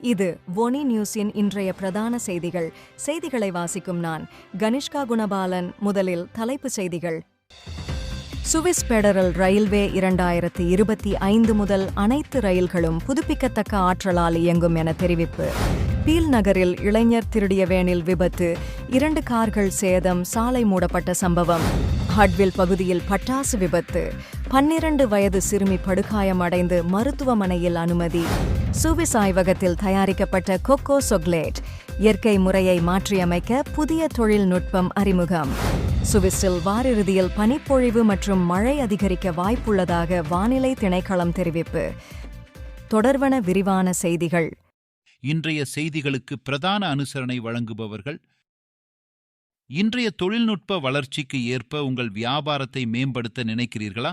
இது ஒனி நியூஸின் இன்றைய பிரதான செய்திகள். செய்திகளை வாசிக்கும் நான் கனிஷ்கா குணபாலன். முதலில் தலைப்புச் செய்திகள். சுவிஸ் பெடரல் ரயில்வே இரண்டாயிரத்தி இருபத்தி ஐந்து முதல் அனைத்து ரயில்களும் புதுப்பிக்கத்தக்க ஆற்றலால் இயங்கும் என தெரிவிப்பு. பீல் நகரில் இளைஞர் திருடிய வேனில் விபத்து இரண்டு கார்கள் சேதம் சாலை மூடப்பட்ட சம்பவம். ஹட்வில் பகுதியில் பட்டாசு விபத்து பன்னிரண்டு வயது சிறுமி படுகாயமடைந்து மருத்துவமனையில் அனுமதி. சுவிஸ் ஆய்வகத்தில் தயாரிக்கப்பட்ட கொக்கோ சொக்லேட் இயற்கை முறையை மாற்றியமைக்க புதிய தொழில்நுட்பம் அறிமுகம். சுவிஸில் வாரிறுதியில் பனிப்பொழிவு மற்றும் மழை அதிகரிக்க வாய்ப்புள்ளதாக வானிலை திணைக்களம் தெரிவிப்பு. தொடர்வன விரிவான செய்திகள். இன்றைய செய்திகளுக்கு பிரதான அனுசரணை வழங்குபவர்கள் இன்றைய தொழில்நுட்ப வளர்ச்சிக்கு ஏற்ப உங்கள் வியாபாரத்தை மேம்படுத்த நினைக்கிறீர்களா?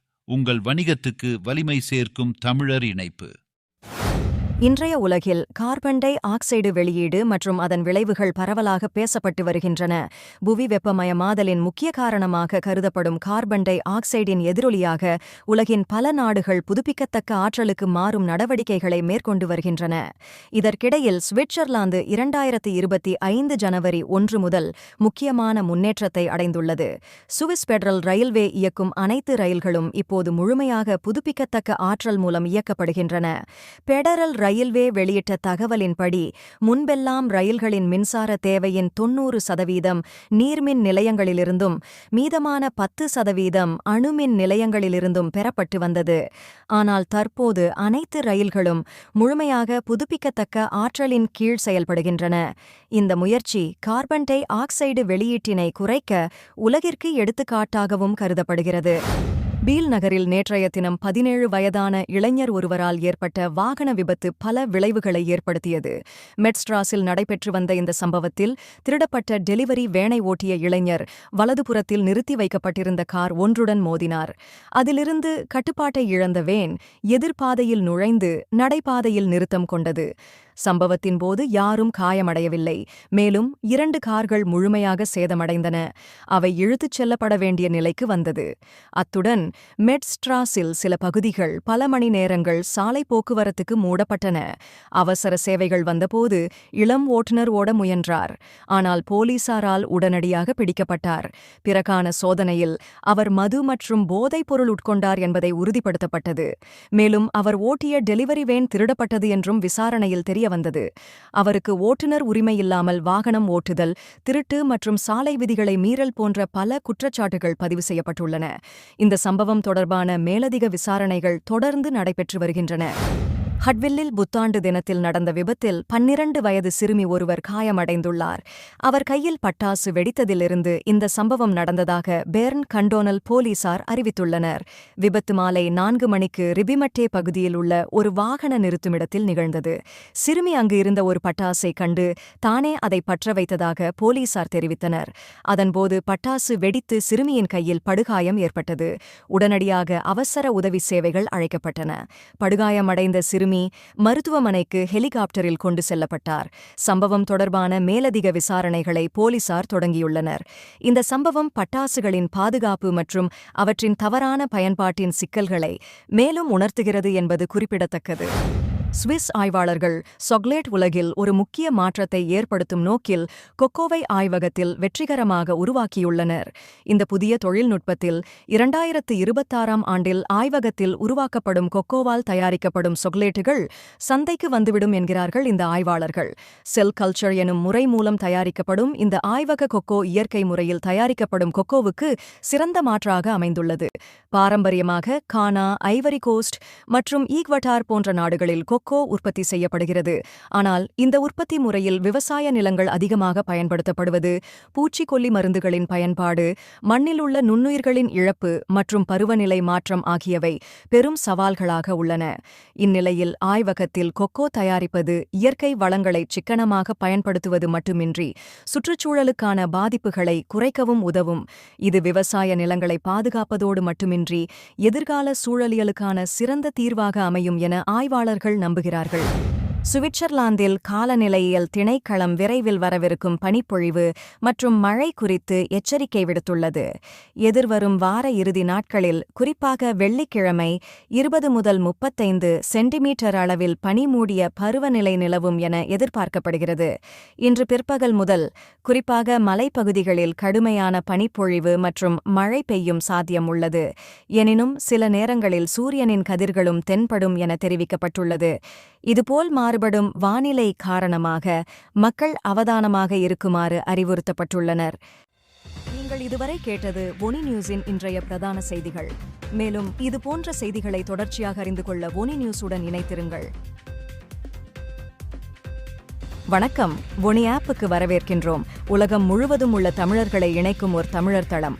உங்கள் வணிகத்துக்கு வலிமை சேர்க்கும் தமிழர் இணைப்பு. இன்றைய உலகில் கார்பன் டை ஆக்சைடு வெளியீடு மற்றும் அதன் விளைவுகள் பரவலாக பேசப்பட்டு வருகின்றன. புவி வெப்பமயமாதலின் முக்கிய காரணமாக கருதப்படும் கார்பன் டை ஆக்சைடின் எதிரொலியாக உலகின் பல நாடுகள் புதுப்பிக்கத்தக்க ஆற்றலுக்கு மாறும் நடவடிக்கைகளை மேற்கொண்டு வருகின்றன. இதற்கிடையில் சுவிட்சர்லாந்து இரண்டாயிரத்தி இருபத்தி ஐந்து ஜனவரி ஒன்று முதல் முக்கியமான முன்னேற்றத்தை அடைந்துள்ளது. சுவிஸ் பெடரல் ரயில்வே இயக்கும் அனைத்து ரயில்களும் இப்போது முழுமையாக புதுப்பிக்கத்தக்க ஆற்றல் மூலம் இயக்கப்படுகின்றன. பெடரல் ரயில்வே வெளியிட்ட தகவலின்படி முன்பெல்லாம் ரயில்களின் மின்சார தேவையின் தொன்னூறு சதவீதம் நீர்மின் நிலையங்களிலிருந்தும் மீதமான பத்து சதவீதம் அணுமின் நிலையங்களிலிருந்தும் பெறப்பட்டு வந்தது. ஆனால் தற்போது அனைத்து ரயில்களும் முழுமையாக புதுப்பிக்கத்தக்க ஆற்றலின் கீழ் செயல்படுகின்றன. இந்த முயற்சி கார்பன் டை ஆக்சைடு வெளியீட்டினை குறைக்க உலகிற்கு எடுத்துக்காட்டாகவும் கருதப்படுகிறது. பீல் நகரில் நேற்றைய தினம் பதினேழு வயதான இளைஞர் ஒருவரால் ஏற்பட்ட வாகன விபத்து பல விளைவுகளை ஏற்படுத்தியது. மெட்ஸ்ட்ராஸில் நடைபெற்று வந்த இந்த சம்பவத்தில் திருடப்பட்ட டெலிவரி வேனை ஓட்டிய இளைஞர் வலதுபுறத்தில் நிறுத்தி வைக்கப்பட்டிருந்த கார் ஒன்றுடன் மோதினார். அதிலிருந்து கட்டுப்பாட்டை இழந்த வேன் எதிர்பாதையில் நுழைந்து நடைபாதையில் நிறுத்தம் கொண்டது. சம்பவத்தின் போது யாரும் காயமடையவில்லை. மேலும் இரண்டு கார்கள் முழுமையாக சேதமடைந்தன. அவை இழுத்துச் செல்லப்பட வேண்டிய நிலைக்கு வந்தது. அத்துடன் மெட்ஸ்ட்ராஸில் சில பகுதிகள் பல மணி நேரங்கள் சாலை போக்குவரத்துக்கு மூடப்பட்டன. அவசர சேவைகள் வந்தபோது இளம் ஓட்டுநர் ஓட முயன்றார். ஆனால் போலீசாரால் உடனடியாக பிடிக்கப்பட்டார். பிறகான சோதனையில் அவர் மது மற்றும் போதைப் பொருள் உட்கொண்டார் என்பதை உறுதிப்படுத்தப்பட்டது. மேலும் அவர் ஓட்டிய டெலிவரி வேன் திருடப்பட்டது என்றும் விசாரணையில் தெரிய வந்தது. அவருக்கு ஓட்டுநர் உரிமை இல்லாமல் வாகனம் ஓட்டுதல் திருட்டு மற்றும் சாலை விதிகளை மீறல் போன்ற பல குற்றச்சாட்டுகள் பதிவு செய்யப்பட்டுள்ளன. இந்த சம்பவம் தொடர்பான மேலதிக விசாரணைகள் தொடர்ந்து நடைபெற்று வருகின்றன. ஹட்வில்லில் புத்தாண்டு தினத்தில் நடந்த விபத்தில் பன்னிரண்டு வயது சிறுமி ஒருவர் காயமடைந்துள்ளார். அவர் கையில் பட்டாசு வெடித்ததிலிருந்து இந்த சம்பவம் நடந்ததாக பேர்ன் கண்டோனல் போலீசார் அறிவித்துள்ளனர். விபத்து மாலை நான்கு மணிக்கு ரிபிமட்டே பகுதியில் உள்ள ஒரு வாகன நிறுத்துமிடத்தில் நிகழ்ந்தது. சிறுமி அங்கு இருந்த ஒரு பட்டாசை கண்டு தானே அதை பற்ற வைத்ததாக போலீசார் தெரிவித்தனர். அதன்போது பட்டாசு வெடித்து சிறுமியின் கையில் படுகாயம் ஏற்பட்டது. உடனடியாக அவசர உதவி சேவைகள் அழைக்கப்பட்டன. படுகாயமடைந்த சிறுமி சிறுமி மருத்துவமனைக்கு ஹெலிகாப்டரில் கொண்டு செல்லப்பட்டார். சம்பவம் தொடர்பான மேலதிக விசாரணைகளை போலீசார் தொடங்கியுள்ளனர். இந்த சம்பவம் பட்டாசுகளின் பாதுகாப்பு மற்றும் அவற்றின் தவறான பயன்பாட்டின் சிக்கல்களை மேலும் உணர்த்துகிறது என்பது குறிப்பிடத்தக்கது. சுவிஸ் ஆய்வாளர்கள் சொக்லேட் உலகில் ஒரு முக்கிய மாற்றத்தை ஏற்படுத்தும் நோக்கில் கொக்கோவை ஆய்வகத்தில் வெற்றிகரமாக உருவாக்கியுள்ளனர். இந்த புதிய தொழில்நுட்பத்தில் இரண்டாயிரத்து இருபத்தாறாம் ஆண்டில் ஆய்வகத்தில் உருவாக்கப்படும் கொக்கோவால் தயாரிக்கப்படும் சொக்லேட்டுகள் சந்தைக்கு வந்துவிடும் என்கிறார்கள் இந்த ஆய்வாளர்கள். செல் கல்ச்சர் எனும் முறை மூலம் தயாரிக்கப்படும் இந்த ஆய்வக கொக்கோ இயற்கை முறையில் தயாரிக்கப்படும் கொக்கோவுக்கு சிறந்த மாற்றாக அமைந்துள்ளது. பாரம்பரியமாக கானா ஐவரி கோஸ்ட் மற்றும் ஈக்வட்டார் போன்ற நாடுகளில் கொக்கோ கொக்கோ உற்பத்தி செய்யப்படுகிறது. ஆனால் இந்த உற்பத்தி முறையில் விவசாய நிலங்கள் அதிகமாக பயன்படுத்தப்படுவது பூச்சிக்கொல்லி மருந்துகளின் பயன்பாடு மண்ணில் உள்ள நுண்ணுயிர்களின் இழப்பு மற்றும் பருவநிலை மாற்றம் ஆகியவை பெரும் சவால்களாக உள்ளன. இந்நிலையில் ஆய்வகத்தில் கொக்கோ தயாரிப்பது இயற்கை வளங்களை சிக்கனமாக பயன்படுத்துவது மட்டுமின்றி சுற்றுச்சூழலுக்கான பாதிப்புகளை குறைக்கவும் உதவும். இது விவசாய நிலங்களை பாதுகாப்பதோடு மட்டுமின்றி எதிர்கால சூழலியலுக்கான சிறந்த தீர்வாக அமையும் என ஆய்வாளர்கள் நம்புகிறார்கள். சுவிட்சர்லாந்தில் காலநிலையியல் திணைக்களம் விரைவில் வரவிருக்கும் பனிப்பொழிவு மற்றும் மழை குறித்து எச்சரிக்கை விடுத்துள்ளது. எதிர்வரும் வார இறுதி நாட்களில் குறிப்பாக வெள்ளிக்கிழமை இருபது முதல் முப்பத்தைந்து சென்டிமீட்டர் அளவில் பனி மூடிய பருவநிலை நிலவும் என எதிர்பார்க்கப்படுகிறது. இன்று பிற்பகல் முதல் குறிப்பாக மலைப்பகுதிகளில் கடுமையான பனிப்பொழிவு மற்றும் மழை பெய்யும் சாத்தியம் உள்ளது. எனினும் சில நேரங்களில் சூரியனின் கதிர்களும் தென்படும் என தெரிவிக்கப்பட்டுள்ளது. இதுபோல் மாறுபடும் வானிலை காரணமாக மக்கள் அவதானமாக இருக்குமாறு அறிவுறுத்தப்பட்டுள்ளனர். நீங்கள் இதுவரை கேட்டது ஒனி நியூஸின் இன்றைய பிரதான செய்திகள். மேலும் இதுபோன்ற செய்திகளை தொடர்ச்சியாக அறிந்து கொள்ள ஒனி நியூஸுடன் இணைத்திருங்கள் வணக்கம். ஒனி ஆப்புக்கு வரவேற்கின்றோம். உலகம் முழுவதும் உள்ள தமிழர்களை இணைக்கும் ஒரு தமிழர் தளம்.